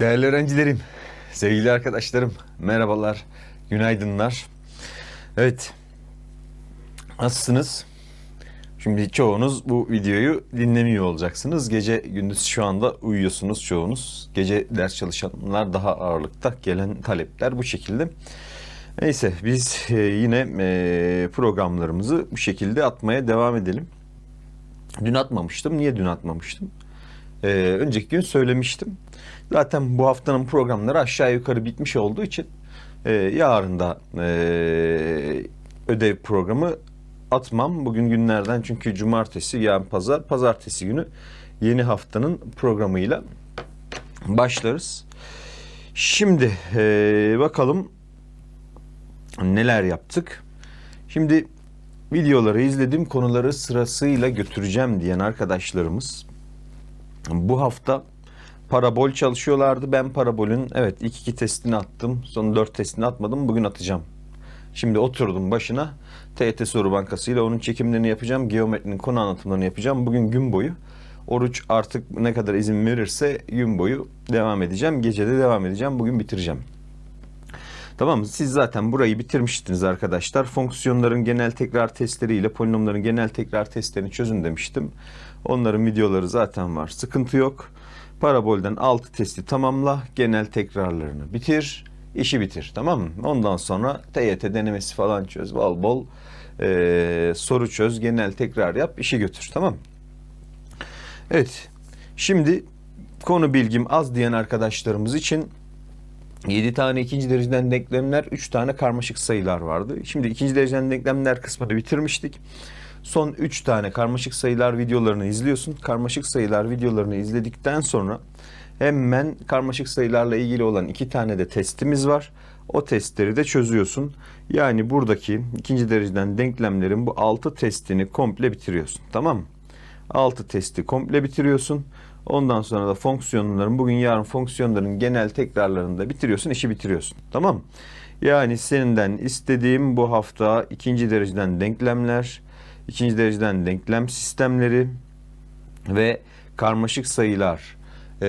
Değerli öğrencilerim, sevgili arkadaşlarım, merhabalar, günaydınlar. Evet, nasılsınız? Şimdi çoğunuz bu videoyu dinlemiyor olacaksınız. Gece gündüz şu anda uyuyorsunuz çoğunuz. Gece ders çalışanlar daha ağırlıkta. Gelen talepler bu şekilde. Neyse biz e, yine e, programlarımızı bu şekilde atmaya devam edelim. Dün atmamıştım. Niye dün atmamıştım? Ee, önceki gün söylemiştim. Zaten bu haftanın programları aşağı yukarı bitmiş olduğu için e, yarın da e, ödev programı atmam. Bugün günlerden çünkü cumartesi, yarın pazar, pazartesi günü yeni haftanın programıyla başlarız. Şimdi e, bakalım neler yaptık. Şimdi videoları izledim konuları sırasıyla götüreceğim diyen arkadaşlarımız bu hafta parabol çalışıyorlardı. Ben parabolün evet ilk iki testini attım. Son dört testini atmadım. Bugün atacağım. Şimdi oturdum başına. TET Soru Bankası ile onun çekimlerini yapacağım. Geometrinin konu anlatımlarını yapacağım. Bugün gün boyu. Oruç artık ne kadar izin verirse gün boyu devam edeceğim. Gece de devam edeceğim. Bugün bitireceğim. Tamam mı? Siz zaten burayı bitirmiştiniz arkadaşlar. Fonksiyonların genel tekrar testleri ile polinomların genel tekrar testlerini çözün demiştim. Onların videoları zaten var. Sıkıntı yok. Parabolden 6 testi tamamla. Genel tekrarlarını bitir. işi bitir. Tamam mı? Ondan sonra TYT denemesi falan çöz. Bol bol eee, soru çöz. Genel tekrar yap. işi götür. Tamam mı? Evet. Şimdi konu bilgim az diyen arkadaşlarımız için 7 tane ikinci dereceden denklemler, 3 tane karmaşık sayılar vardı. Şimdi ikinci dereceden denklemler kısmını bitirmiştik. Son 3 tane karmaşık sayılar videolarını izliyorsun. Karmaşık sayılar videolarını izledikten sonra hemen karmaşık sayılarla ilgili olan 2 tane de testimiz var. O testleri de çözüyorsun. Yani buradaki ikinci dereceden denklemlerin bu 6 testini komple bitiriyorsun. Tamam mı? 6 testi komple bitiriyorsun. Ondan sonra da fonksiyonların bugün yarın fonksiyonların genel tekrarlarını da bitiriyorsun, işi bitiriyorsun. Tamam? Yani senden istediğim bu hafta ikinci dereceden denklemler, ikinci dereceden denklem sistemleri ve karmaşık sayılar e,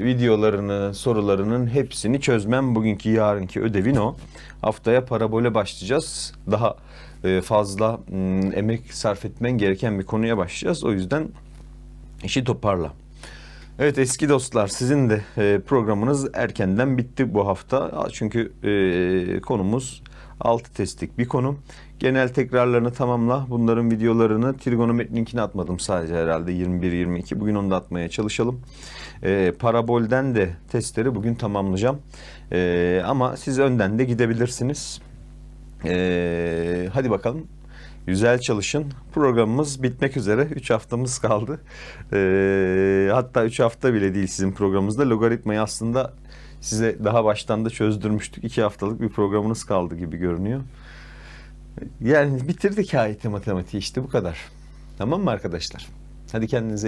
videolarını, sorularının hepsini çözmem. Bugünkü yarınki ödevin o. Haftaya parabole başlayacağız. Daha e, fazla m, emek sarf etmen gereken bir konuya başlayacağız. O yüzden işi toparla. Evet eski dostlar sizin de e, programınız erkenden bitti bu hafta. Çünkü e, konumuz 6 testlik bir konu. Genel tekrarlarını tamamla. Bunların videolarını trigonometri linkine atmadım sadece herhalde 21-22. Bugün onu da atmaya çalışalım. E, parabolden de testleri bugün tamamlayacağım. Ama siz önden de gidebilirsiniz. Hadi bakalım Güzel çalışın. Programımız bitmek üzere. 3 haftamız kaldı. Ee, hatta 3 hafta bile değil sizin programınızda. Logaritmayı aslında size daha baştan da çözdürmüştük. 2 haftalık bir programınız kaldı gibi görünüyor. Yani bitirdik AYT matematiği işte bu kadar. Tamam mı arkadaşlar? Hadi kendinize